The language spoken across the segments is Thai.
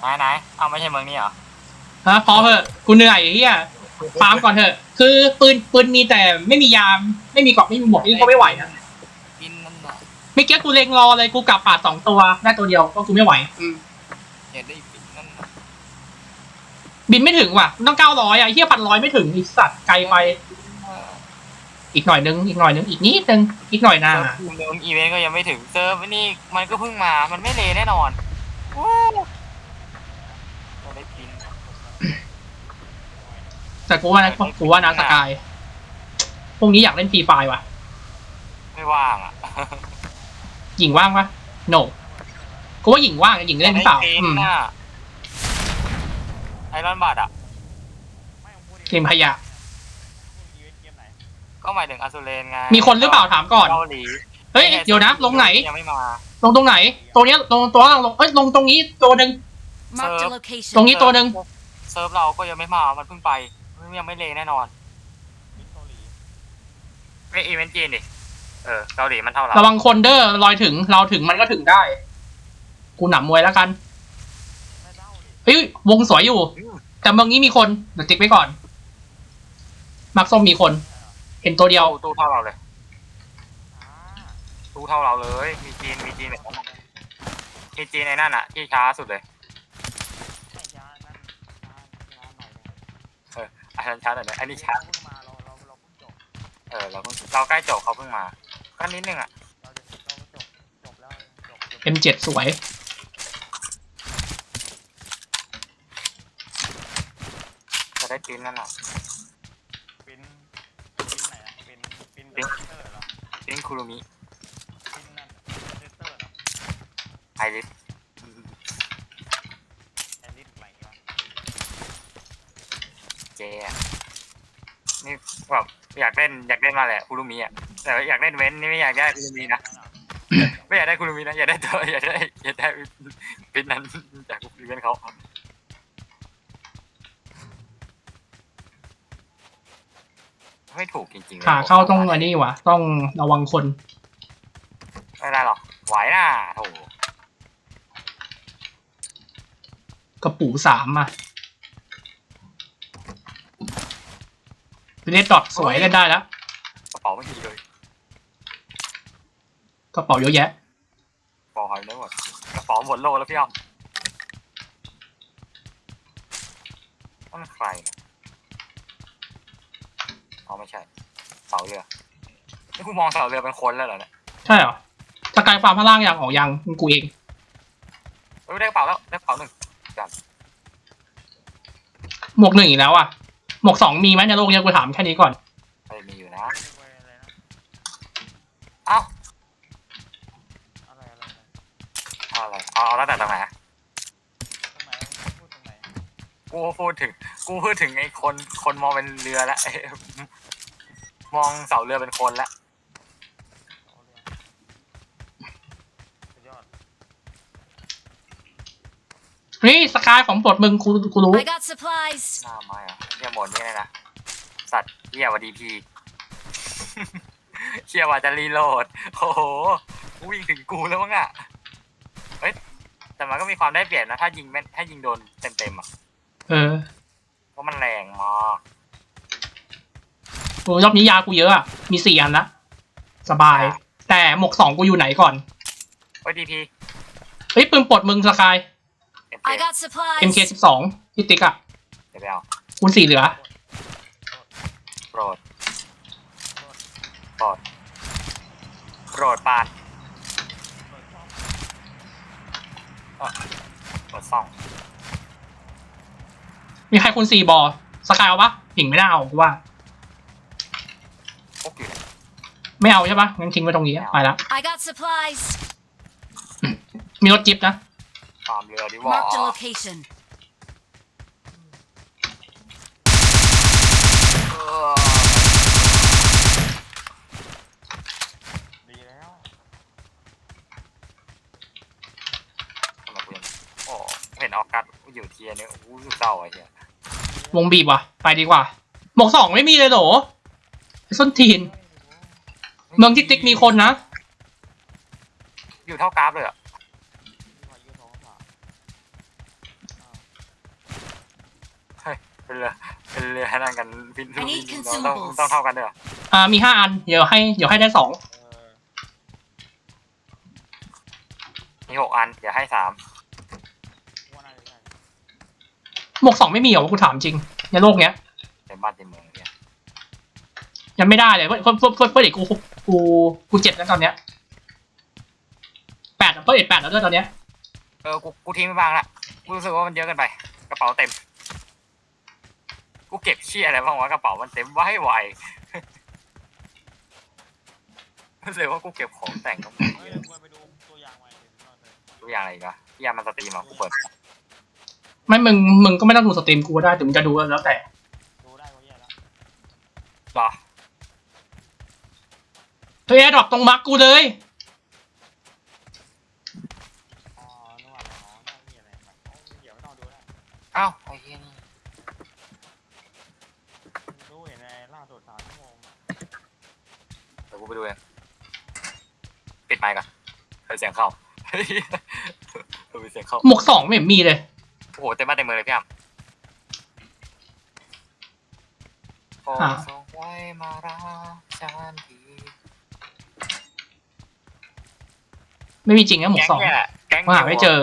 ไหนไหนเอาไม่ใช่เมืองนี้เหรอฮะพอเหอะกูเหนื่อยไอ้เฮียฟาร์มก่อนเถอะ คือปืนปืนมีแต่ไม่มียาม ไม่มีเกราะไม่มีหมวกนี่ก็ไม่ไหวนะกินนั่นน่ะเมื่อกี้กูเล็งรอเลยกูกลับป่าสองตัวได้ตัวเดียวก็กูไม่ไหวอืมอยากได้ปินนั่นน่ะบินไม่ถึงว่ะต้องเก้าร้อยอะไอ้เฮียพันร้อยไม่ถึงไอีสัตว์ไกลไปอีกหน่อยนึงอีกหน่อยนึงอีกนิดนึงอีกหน่อยหนาเซิร์ฟทีมเดิมอีเวนต์ก็ยังไม่ถึงเซิร์ฟนี่มันก็เพิ่งมามันไม่เลแน่นอนว้าวอยากได้ปิน แต่กูว่านะกูว่านะสกายพรุ่งนี้อยากเล่นฟรีไฟว่ะ ไม่ว่างอะหญิงว่างปะโนกูว่าหญิงว่างหญิงเล่นหรือเปล่าไอ้อืมน่ะไอรอนบัตอะเกมขยะก็หมายถึงอสูเลนไง มีคนหรือเปล่าถามก่อน เกาหลี เฮ้ย เดี๋ยวนะ ลงไหนยังไม่มาลงตรงไหน ตรงเนี้ยลงตัวลงเอ้ย ลงตรงนี้ตัวหนึ่ง Marked a Sir. location. ตรงนี้ตัวหนึ่งเซิร์ฟเราก็ยังไม่มา มันเพิ่งไปมันยังไม่เลแน่นอนไม่อีเวนต์จีนดิ เออเกาหลีมันเท่าเราระวังคนเด้อลอยถึง เราถึงมันก็ถึงได้ กูหนำมวยแล้วกันเฮ้ยวงสวยอยู่ แต่เมืองนี้มีคนเดี๋ยวติ๊กไว้ก่อน มักส้มมีคน เห็นตัวเดียว ตู้ตู้เท่าเราเลยตู้เท่าเราเลย มีจีนมีจีนแบบนั้นมีจีนในนั่นอะที่ช้าสุดเลย เอออันนั้นช้าหน่อยนะอันนี้ช้าเออ เราเพิ่งเราใกล้จบเขาเพิ่งมา ก็นิดนึงอะ M7 สวย จะได้จีนนั่นอะ ปินปินไหนอะปินปินเตอร์เหรอจีนคุรุมิปินนั่นเตอร์เหรอไอริส แอลิสไหนวะ เจอะนี่แบบอยากเล่นอยากเล่นมาแหละคุรุมิอะแต่ว่าอยากเล่นเว้นนี่ไม่อยากได้คุรุมินะไม่อยากได้คุรุมินะอยากได้ตัวอยากได้อยากได้ปินนั้นจากอีเวนต์เขาไม่ถูกจริงๆลยขาเข้าต้องอันนี้ว่ะต้องระวังคนไม่ได้หรอกไหวน่ะโถกระปูสามอะ เลดดอทสวยเล่นได้แล้วกระเป๋าไม่ดีเลยกระเป๋าเยอะแยะกระเป๋าหายได้หมดกระเป๋าหมดโลแล้วพี่อ้อมนั่นใครเนี่ยอ๋อไม่ใช่เสาเรือนี่คุณมองเสาเรือเป็นคนแล้วเหรอเนี่ยใช่เหรอสกายฟาร์มพระล่างอย่างออกยังกูเองเฮ้ยได้กระเป๋าแล้วได้กระเป๋าหนึ่งหมวกหนึ่งอีกแล้วอะ หมวกสองมีไหมในโลกเนี้ยกูถามแค่นี้ก่อนเฮ้ยมีอยู่นะเว้ยอะไรนะเอ้าอะไรอะไรอะไรเอาอะไรเอาเอาแล้วแต่ตรงไหนอะตรงไหนพูดตรงไหนกูพูดถึง กูพูดถึงไอ้คนคนมองเป็นเรือแล้วเอ้ยมองเสาเรือเป็นคนแล้ว นี่สกายของปลดมึงกูกูรู้ I got supplies. หน้าไม้อะเฮียหมดนี่เลยนะ สัตว์เฮียหวัดดีพี เฮียว่าจะรีโหลด โอ้โหวิ่งถึงกูแล้วมั้งอะ เฮ้ย แต่มันก็มีความได้เปรียบนะ ถ้ายิงแม่นถ้ายิงโดนเต็มๆอะ เออเพราะมันแรงมากโอ้รอบนี้ยากูเยอะอะมีสี่อันละสบาย แต่หมวกสองกูอยู่ไหนก่อนเฮ้ยดีพี เฮ้ยปืนปลดมึงสกายเอ็มเค I got supplies. MK สิบสองที่ติ๊กอะเดี๋ยวไปเอาคูณสี่เหลือ โปรดโปรดโปรดปานเอ้อเปิดซ่องมีใครคูณสี่บอสกายเอาปะผิงไม่น่าเอากูว่า พวกอยู่เนี่ยไม่เอาใช่ปะงั้นทิ้งไว้ตรงนี้ไปละ I got supplies. มีรถจิ๊บนะ ตามเรือดีกว่า Marked a location. เออดีแล้วทำไมกูยังโอ้เห็นออกัสอยู่เทียร์เนี่ยโอ้โหรู้สึกเศร้าไอ้เหี้ยวงบีบว่ะ ไปดีกว่า หมวกสองไม่มีเลยเหรอไอ้ส้นทีน เมืองที่ติ๊กมีคนนะ อยู่เท่ากราฟเลยอะ ที่พายุท้องผ่า เป็นเรือเป็นเรือนั่งกันพิน I need ต้อง consumables ต้องเท่ากันด้วยเหรออ่ามีห้าอัน เดี๋ยวให้เดี๋ยวให้ได้สองเออมีหกอันเดี๋ยวให้สามว่าน่าจะใช่หมวกสองไม่มีเหรอกูถามจริง ในโลกเนี้ย เต็มบ้านเต็มเมืองเนี่ยยังไม่ได้เลยเพื่อนเพื่อนเพื่อนเพื่อนเพื่อนเด็กกูกูกูเจ็ดแล้วตอนเนี้ยแปดอะเพื่อนเอ็ดแปดแล้วด้วยตอนเนี้ยเออกูกูทิ้งไปบ้างละกูรู้สึกว่ามันเยอะเกินไป กระเป๋าเต็ม กูเก็บเชี่ยอะไรบ้างวะกระเป๋ามันเต็มไว้ไวรู้สึกว่ากูเก็บของแต่งต้องเฮ้ยควรไปดูตัวอย่างไว้เดี๋ยวรอดเลยตัวอย่างอะไรอีกวะที่ยามันสตรีมอะกูเปิดไม่มึงมึงก็ไม่ต้องดูสตรีมกูก็ได้ถึงมึงจะดูก็แล้วแต่ดูได้ก็แย่แล้วหรอเฮ้ยแอร์ดรอปตรงมาร์กกูเลย อ๋อนึกว่าอ๋อน่ามีอะไรแบบอ๋อเดี๋ยวไม่ต้องดูแล้ว อ้าวไอ้เหี้ยนี่ ดูเห็นในล่าสุดสามชั่วโมง เดี๋ยวกู ไปดูเองปิดไมค์ก่อนเฮ้ยเสียงเข้าเฮ้ยเออเสียงเข้าหมวกสองไม่เห็นมีเลย โอ้โหเต็มบ้านเต็มเมืองเลยพี่อะโอ้อ่าส่งไว้มารักฉันทีไม่มีจริงนะหมวกแก๊งสองเนี่ยแหละแก๊งว่าหานิวไม่เจอ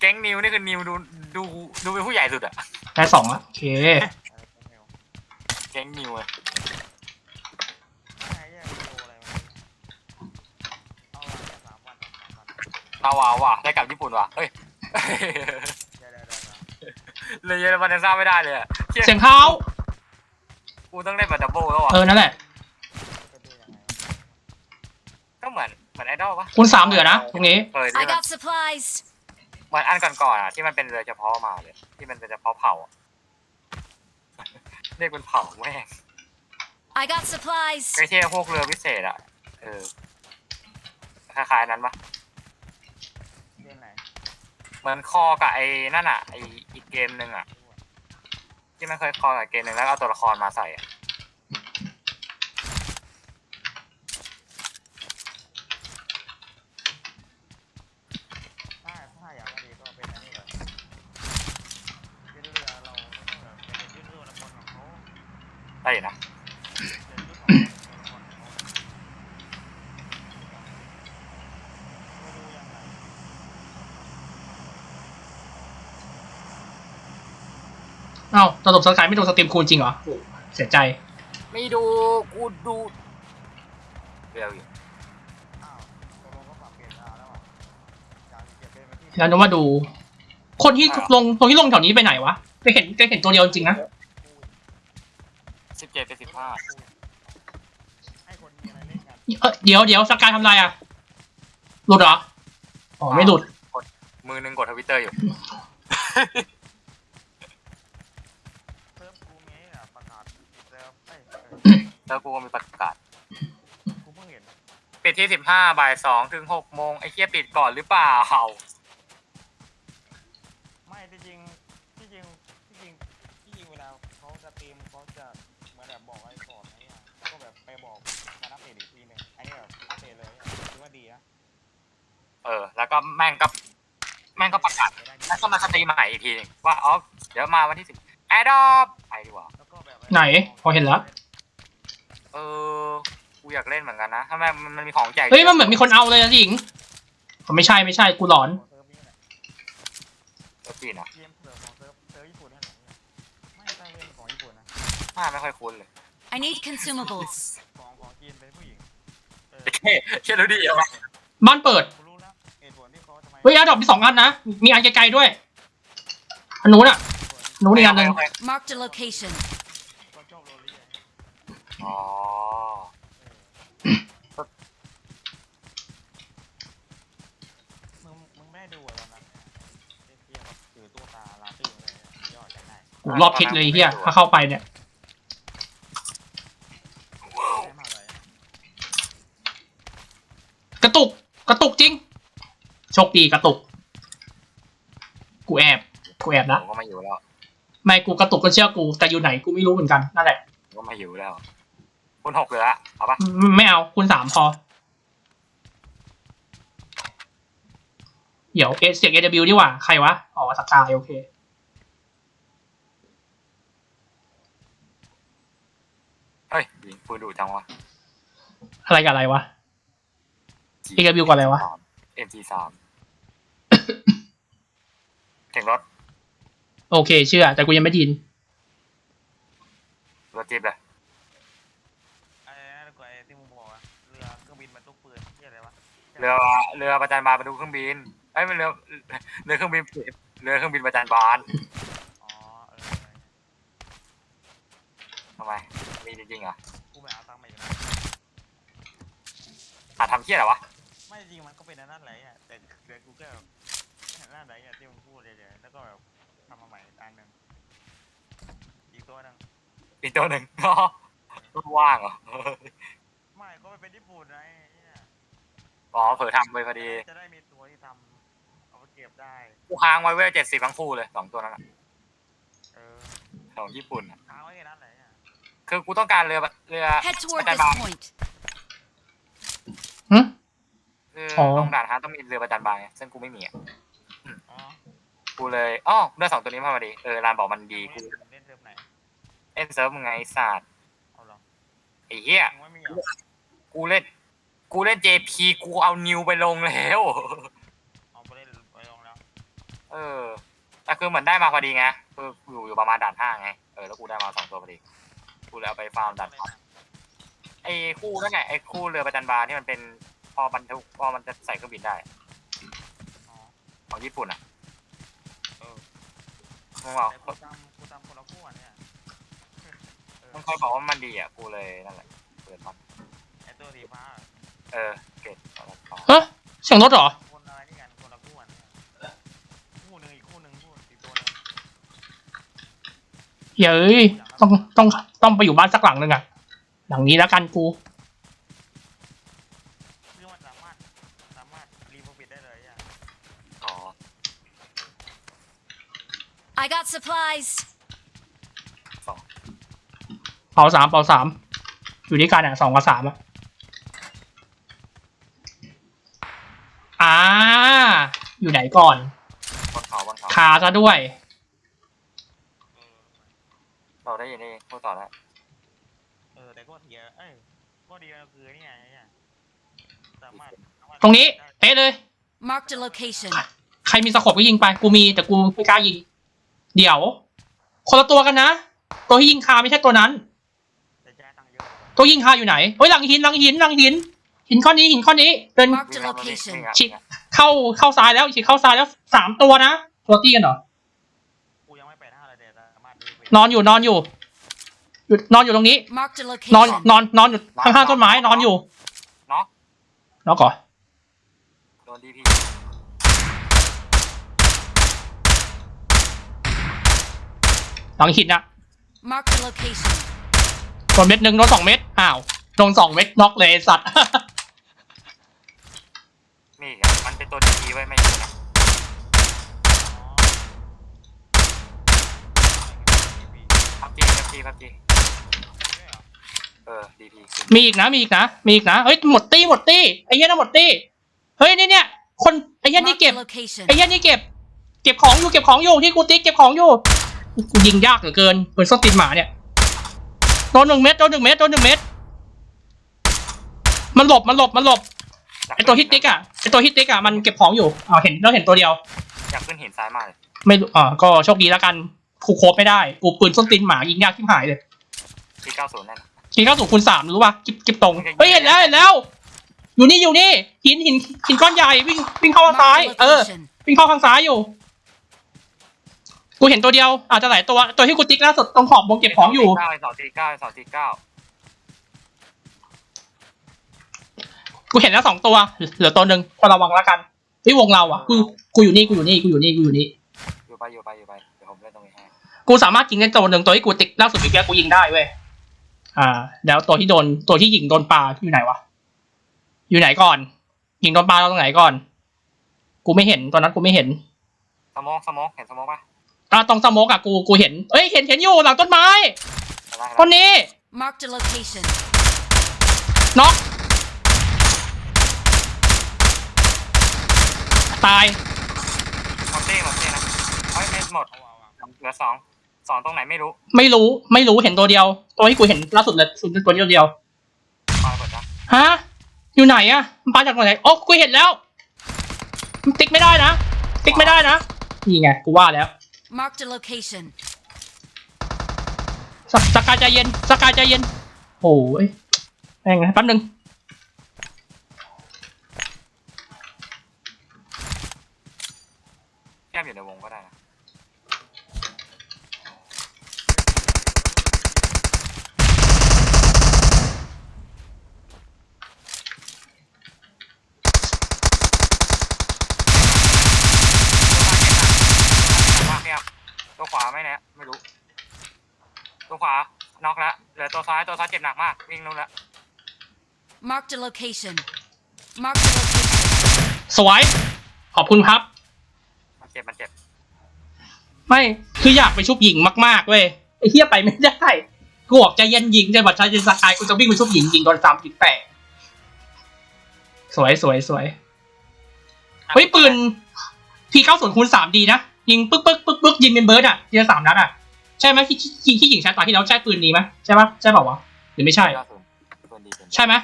แก๊งนิวนี่คือนิวดูดูดูเป็นผู้ใหญ่สุดอะได้สองละโอเคอะไรก็ไม่รู้แก๊งนิวอะ ไอ้เหี้ยดูอะไรวะเอาละแค่สามวันสามวัน เอาว่ะเอาว่ะได้กลับญี่ปุ่นว่ะเฮ้ยเดี๋ยวเดี๋ยวเดี๋ยวเดี๋ยวเลยเยอรมันยังสร้างไม่ได้เลยอะเชี่ยเสียงเท้ากูต้องเล่นแบบดับเบิลแล้วอะเออนั่นแหละจะดูยังไงวะก็เหมือนเหมือนไอดอลปะคุณสามเหลือนะตรงนี้ เออ I ที่มัน got supplies. เหมือนอันก่อนๆอะที่มันเป็นเรือเฉพาะมาเลย ที่มันเป็นเฉพาะเผ่าอะเรียกเป็นเผ่าแม่ง I got supplies. ไอเที่พวกเรือพิเศษอะ เออ คล้ายๆนั้นปะเล่นไหนเห มือนคอกับไอ้นั่นอะไออีกเกมหนึ่งอะ ที่มันเคยคอกับเกมหนึ่งแล้วก็เอาตัวละครมาใส่อะถ้าถ้าอยากมาดีก็เป็นอันนี้เลยเป็นเรือเราไม่ต้องแบบเป็นยืดเรือละคนของเขาได้อยู่นะ เป็นยืดของคนของเขาไม่ดูยังไง เอ้าตลบสกายไม่ดูสตรีมคูณจริงเหรอโอ้เสียใจ ไม่ดูกูดูเร็วอยู่อ้าวตกลงก็ปรับเปลี่ยนราแล้วอะจากเปลี่ยนเป็นมาที่แล้วนึกว่าดู คนที่ลงคนที่ลงแถวนี้ไปไหนวะไปเห็นไปเห็นตัวเดียวจริงๆนะสิบเจ็ดเป็นสิบห้าให้คนมีอะไรเล่นกันเอ้ยเดี๋ยวเดี๋ยวสกายทำไรอะ หลุดเหรอ อ๋อไม่หลุด มือหนึงกดทวิตเตอร์อยู่ แล้วกูก็มีประกาศกูเพิ่งเห็นปิดที่สิบห้าบ่ายสองถึงหกโมงไอ้เคียปิดก่อนหรือเปล่าไม่ที่จริงที่จริงที่จริงที่จริงเวลาเขาจะตรีมเขาจะเหมือนแบบบอกไว้ก่อนไอ้เนี่ยแล้วก็แบบไปบอกการอัปเดตอีกทีหนึงไอ้เนี่ยแบบอัปเดตเลยอะถือว่าดีนะเออ แล้วก็แม่งก็แม่งก็ประกาศไปได้ดีแล้วก็มาสตรีมใหม่อีกทีหนึงว่าอ๋อเดี๋ยวมาวันที่สิบแอดอปไปดีกว่าแล้วก็แบบ ไหน พอเห็นแล้วเออ กูอยากเล่นเหมือนกันนะถ้าแม่งมันมีของแจกเฮ้ยมันเหมือนมีคนเอาเลยนะหญิงอ๋อไม่ใช่ไม่ใช่กูหลอนเซิร์ฟนี้แหละเออปีนอะเกมเซิร์ฟของเซิร์ฟเซิร์ฟญี่ปุ่นนี่แหละไม่ใช่เล่นของญี่ปุ่นนะหน้าไม่ค่อยคุ้นเลย I need consumables. ของของจีนเป็นผู้หญิงเออเฮ้ยเชื่อรู้ดีเหรอวะบ้านเปิดกูรู้แล้วเหตุผลที่เขาทำไมเฮ้ยแอร์ดรอปมีสองอันนะมีอันไกลๆด้วยอันนู้นอะอันนู้นอีกอันหนึ่ง Marked a location. เขาชอบโรลลี่ไง อ๋อมึงมึงไม่ได้ดูอะตอนนั้นเนี่ยเทียบกับถือตัวตาลาตื้อเลยยอดกันได้กูรอบทิศเลยไอ้เฮียถ้าเข้าไปเนี่ย ได้มากเลยกระตุก กระตุกจริง โชคดีกระตุก กูแอบ กูแอบผนะ มก็ไม่อยู่แล้ว ไม่กูกระตุกก็เชื่อกู แต่อยู่ไหนกูไม่รู้เหมือนกัน นั่นแหละ ผมก็ไม่อยู่แล้ว คุณหกเลยละเอาปะไม่ไม่เอาคุณสามพอ เดี๋ยวเอเสียง AW ดีกว่า ใครวะ อ๋อสกายโอเค เฮ้ยยิงปืนดุจังวะ อะไรกับอะไรวะ AW กว่าอะไรวะเอ็มจีสามเสียงรถ โอเค เชื่อ แต่กูยังไม่ไดยินรถจี๊บเลย ไอ้นั่นกูไอ้ที่มึงบอกอะเรือเครื่องบิ นบรรทุกปืนที่อะไรวะเรือเรือประจันบานไปดูเครื่องบินเอ้ยไม่เรือเรือเครื่องบินเรือเครื่องบินประจันบานอ๋อเออทำไมมีจริงๆเหรอกูไปหาตังค์มาอีกนะหาทำเที่ยอะไรวะไม่จริงมันก็เป็นอันนั่นแหละอะแต่เดี๋ยวกูแค่แบบอันนั่นแหละอะที่มึงพูดเลยๆแล้วก็แบบทำมาใหม่อันหนึ่งอีกตัวหนึ่งอีกตัวหนึ่ง ว่างเหรอ ไม่ก็ไปเป็นญี่ปุ่นไงไอ้เนี่ยอ๋อเผลอทำไปพอดีจะได้มีตัวที่ทำเอาไปเก็บได้ กูค้างไว้เวลเจ็ดสิบทั้งคู่เลยสองตัวนั้นอะเออของญี่ปุ่นอะค้างไว้แค่นั้นแหละอะคือกูต้องการเรือเรือ Head ป toward ระจัน this บาน point. หึ คืออ๋อลงด่านฮะต้องมีเรือประจันบานไงซึ่งกูไม่มีอะอ๋อกูเลยอ๋อได้สองตัวนี้มาพอดีเออรานบอกมันดีกูเล่นเล่นเซิร์ฟไหนเล่นเซิร์ฟมึงไงไอ้สัตว์เอาเหรอไอ้เหี้ยมึงไม่มีเหรอ กูเล่น กูเล่น JP กูเอานิวไปลงแล้ว เอาไปเล่นไปลองแล้วเออ แต่คือเหมือนได้มาพอดีไงคืออยู่อยู่ประมาณด่านห้าไง เออ แล้วกูได้มาสองตัวพอดี กูเลยเอาไปฟาร์มด่านห้าไอ้คู่นั่นไงไอ้คู่เรือประจันบานที่มันเป็นพอบรรทุกพอมันจะใส่เครื่องบินได้ อ๋อของญี่ปุ่นอะเออมึงบอกแต่กูจำกูจำคนละคู่อะเนี่ยเออมึงเคยบอกว่ามันดีอะ กูเลยนั่นแหละเปิดมันไอ ตัวสีฟ้าเออเกตเอาละต่อเฮ้ยเสียงรถเหรอ คนอะไรนี่กันคนละคู่อะเนี่ยคู่หนึ่งอีกคู่หนึ่งคู่อีกตัวหนึงเย้ยต้องต้องต้องไปอยู่บ้านสักหลังหนึ่งอะหลังนี้แล้วกันกูซึ่งมันสามารถสามารถรีโปรฟิตได้เลยอะอ๋อ I got supplies. สองเป่าสามเป่าสามอยู่ที่กันอะสองกับสามอะา อยู่ไหนก่อน บนเขาบนเขาคาซะด้วยเออเราได้ยินได้พูดต่อแล้วเออแต่ก็เทียเอ้ยก็ดีก็คือนี่ไงเนี่ยสามารถสามารถตรงนี้ เป๊ะเลย Marked a location. ใครมีสะขบก็ยิงไป กูมีแต่กูไม่กล้ายิง เดี๋ยว คนละตัวกันนะ ตัวที่ยิงคาไม่ใช่ตัวนั้นจะจ่ายตังค์เยอะตัวยิงคาอยู่ไหนเฮ้ยหลังหินหลังหินหลังหิน หินข้อนี้หินข้อนี้เดิน Marked a วิ่งครับวิ่ง location. ครับชิเข้าเข้าซ้ายแล้วฉีกเข้าซ้ายแล้วสามตัวนะตัวตี้กันเหรอกูยังไม่ไปท่าเลยแต่สามารถรีโปรฟิตนอนอยู่นอนอยู่อยู่นอนอยู่ตรงนี้ Marked a นอน location. นอนนอนอยู่ข้างๆต้นไม้นอนอยู่เนาะแล้วก่อนโดนดีพีหลังหินนะ Marked a location. โดนเม็ดหนึ่งโดนสองเม็ดอ้าวโดนสองเม็ดน็อกเลยไอ้สัตว์ นี่ไงมันเป็นตัวดีพีไว้ไม่ใช่นะอ๋อพับจีพับจีพับจีเออดีพีมีอีกนะ มีอีกนะ มีอีกนะเฮ้ยหมดตี้หมดตี้ไอ้เหี้ยนะหมดตี้เฮ้ยนี่เนี่ยคนไอ้เหี้ยนี่ Marked เก็บ a location. ไอ้เหี้ยนี่เก็บ เก็บของอยู่เก็บของอยู่ที่กูติ๊กเก็บของอยู่กูยิงยากเหลือเกินเปิดส้นตีนหมาเนี่ยโดนหนึ่งเม็ดโดนหนึ่งเม็ดโดนหนึ่งเม็ดมันหลบมันหลบมันหลบ ไอตัวฮิตติ๊กอะไอตัวฮิตติ๊กอะมันเก็บของอยู่อ่าเห็นเราเห็นตัวเดียว อยากขึ้นหินซ้ายมากเลยไม่รู้อ่าก็โชคดีแล้วกันกูโคบไม่ได้กูปืนส้นตีนหมายิงยากที่หายเลยที่เก้าศูนย์นั่นยิงเข้าสู่คูณสามรู้ป่ะกิบกิบตรงเฮ้ยเห็นแล้วเห็นแล้ว อยู่นี่อยู่นี่หินหินหินก้อนใหญ่วิ่งวิ่งเข้าทางซ้าย Marked a เออ location. วิ่งเข้าทางซ้ายอยู่ กูเห็นตัวเดียวอาจจะหลายตัวตัวที่กูติ๊กล่าสุดตรงขอบวงเก็บของอยู่เก้าสองสี่เก้าสองสี่เก้า กูเห็นแล้วสองตัว เหลือตัวหนึ่งก็ระวังแล้วกันที่วงเราอะกูกูอยู่นี่กูอยู่นี่กูอยู่นี่กูอยู่นี่อยู่ไปอยู่ไปอยู่ไปเดี๋ยวผมเล่นตรงนี้ให้กูสามารถยิงได้ตัวหนึ่งตัวที่กูติ๊กล่าสุดเมื่อกี้กูยิงได้เว้ยอ่า แล้วตัวที่โดนตัวที่ยิงโดนปลาอยู่ไหนวะอยู่ไหนก่อน ยิงโดนปลาเราตรงไหนก่อน กูไม่เห็นตอนนั้นกูไม่เห็นสมองสมองเห็นสมองปะอ่าตรงสโมกอะกูกูเห็นเอ้ยเห็นเห็นอยู่หลังต้นไม้ได้ต้นนี้ Marked a location. น็อก ตาย หมดเต้หมดเต้นะเฮ้ยเม็ดหมดเอาเอาเอาเหลือสองสองตรงไหนไม่รู้ไม่รู้ไม่รู้เห็นตัวเดียว ตัวที่กูเห็นล่าสุดเลยสุดตัวเดียวเดียวปาระเบิดนะฮะอยู่ไหนอะมันมาจากไหนโอ้กูเห็นแล้วมันติ๊กไม่ได้นะติ๊กไม่ได้นะนี่ไงกูว่าแล้ว Marked a location. สสกายใจเย็นสกายใจเย็นโอ้ยแม่งนะแป๊บนึง แค่อยู่ในวงก็ได้นะตัวซ้ายเจ็บหนักมากเนี่ยตัวขวาไม่แน่ไม่รู้ ตัวขวา น็อกแล้วเหลือตัวซ้าย ตัวซ้ายเจ็บหนักมาก วิ่งนู่นละ Marked a location. Marked a location. สวย ขอบคุณครับมันเจ็บมันเจ็บไม่คืออยากไปชุบหญิงมากๆเว้ยไอ้เหี้ยไปไม่ได้กูบอกใจเย็นหญิงใจบัตรใจเย็นสกายกูจะวิ่งไปชุบหญิงยิงโดนสามจุดแปดสวยสวยสวยเฮ้ยปืนพีเก้าศูนย์คูณสามดีนะยิงปึ๊กปึ๊กปึ๊กปึ๊กยิงเป็นเบิร์ดอะยิงสามนัดอะใช่ไหมที่ที่ที่ยิงแชทตอนที่แล้วใช่ปืนนี้ไหมใช่ปะใช่เปล่าวะหรือไม่ใช่เก้าศูนย์ปืนดีปืนดีใช่ไหม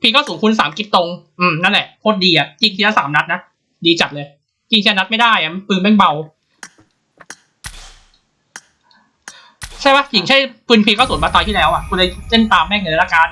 พีเก้าศูนย์คูณสามกิฟตรง อืมนั่นแหละโคตรดีอะยิงทีละสามนัดนะ ดีจัดเลย ยิงแค่นัดไม่ได้อะปืนแม่งเบา ใช่ปะหญิงใช่ปืนพีก็สวนมาตอนที่แล้วอะกูเลยเล่นตามแม่งเลยละกัน